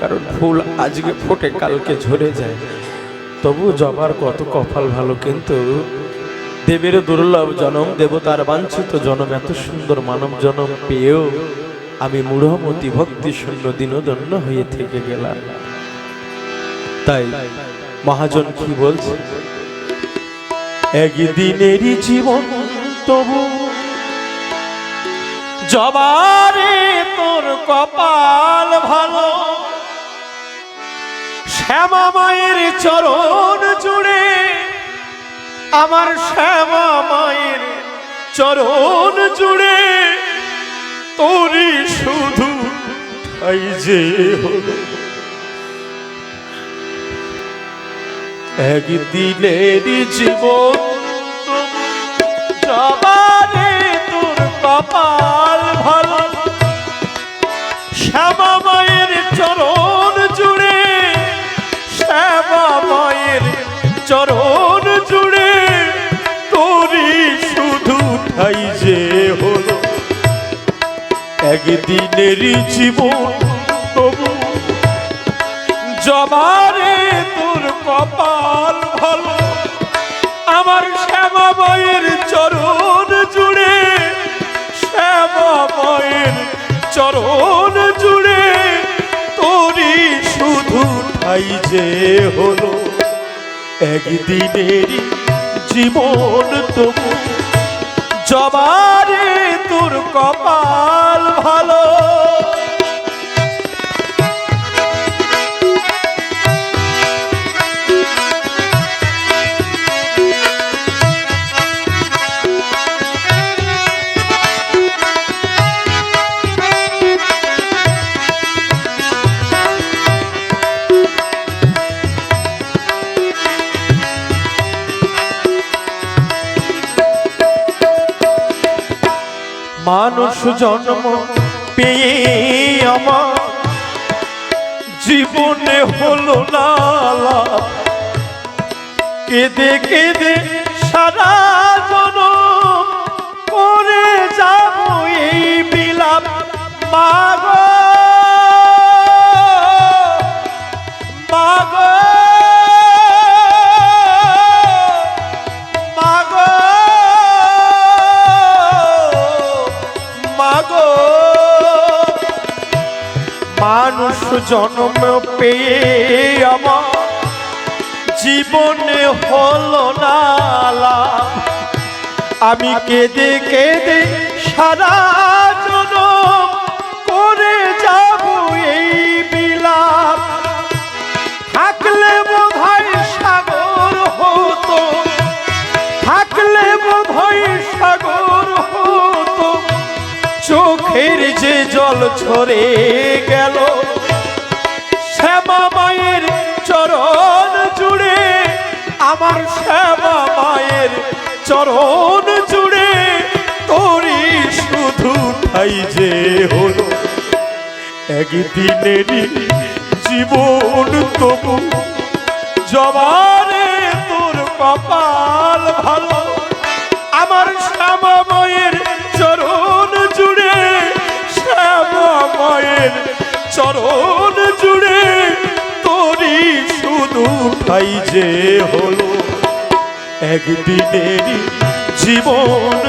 কারণ ফুল আজকে ফোটে, কালকে ঝরে যায়। তবু জবার কত কপাল ভালো, কিন্তু দেবের দুর্লভ জনম, দেবতার বাঞ্ছিত জনম, এত সুন্দর মানব জনম পেয়েও আমি মূঢ়মতি ভক্তি শূন্য দিনদন্য হয়ে থেকে গেলাম। তাই মহাজন কি বলছে? একদিনেরই জীবন তবু জবারে তোর কপাল ভালো। শ্যামা মায়ের চরণ জুড়ে, আমার শ্যামা মায়ের চরণ জুড়ে তোরই শুধু ঠাই যে হলো। একদিনের জীবন ঠাই যে হলো একদিনেরই জীবন তবু জবারে তোর কপাল ভালো। আমার শ্যামা মায়ের চরণ জুড়ে, শ্যামা মায়ের চরণ জুড়ে, তোরই শুধু ঠাই যে হলো একদিনেরই জীবন তবু জবারে তোর কপাল ভালো। জন্ম পেয়ে আমার জীবনে হলো লাভ। কেঁদে কেঁদে সারা জন করে যাব এই বিলাপ মাগ মানুষ জন্ম পেয়ে আমার জীবনে হলো না আমি কেঁদে কেঁদে সারা চোখের যে জল ছড়ে গেল, শ্যামা মায়ের চরণ জুড়ে, আমার শ্যামা মায়ের চরণ জুড়ে, তোরই শুধু ঠাই যে হলো। একদিনেরই জীবন তবু জবানে চরণ জুড়ে তোরই শুধু তাই যে হলো একদিনেরই জীবন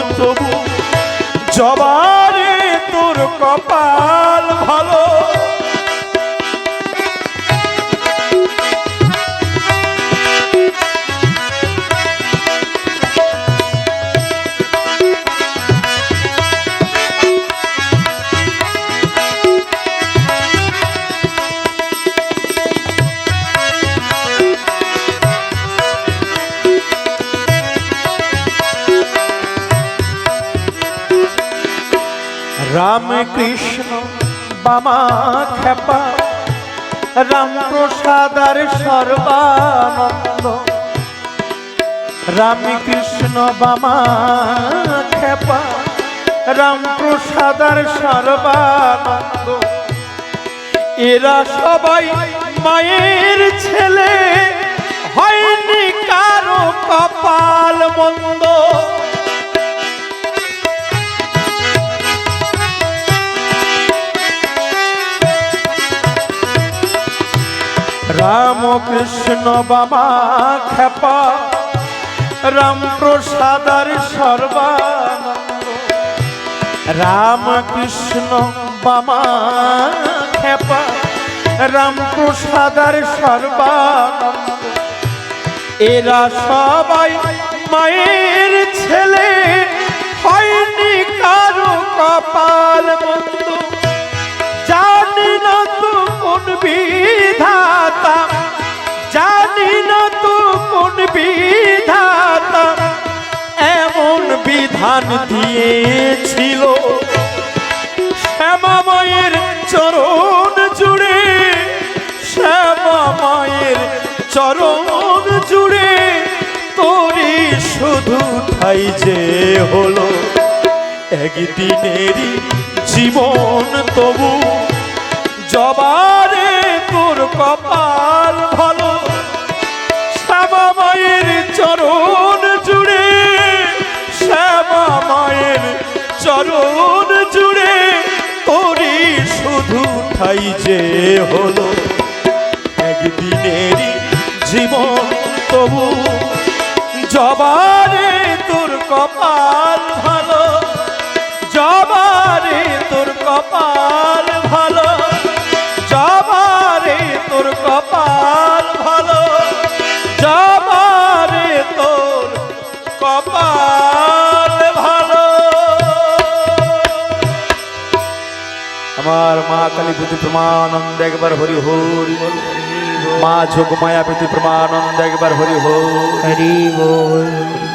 রাম কৃষ্ণ বামা খেপা রামপ্রসাদ আর সর্বানন্দ। রামকৃষ্ণ বামা খেপা রামপ্রসাদ আর সর্বানন্দ। এরা সবাই মায়ের ছেলে। রামকৃষ্ণ বাবা খেপা রামপ্রসাদ আর সর্বানন্দ। রামকৃষ্ণ বামা খেপা রামপ্রসাদ আর সর্বানন্দ। এরা সবাই মায়ের ছেলে, হয়নি কারও কপাল বন্ধু দিয়েছিল। শ্যামা মায়ের চরণ জুড়ে শ্যামা মায়ের চরণ জুড়ে তোরই শুধু ঠাই যে হলো। একদিনেরই জীবন তবু, জবারে তোর কপাল চরণ জুড়ে তোরে শুধু ঠাই যে হলো। একদিনেরই জীবন তবু জবারে তোর কপাল ভালো কালী প্রতি প্রমানন্দ একবার হরি হরি। মা যোগ মায়া প্রতি প্রমানন্দ একবার হরি হরি। হরি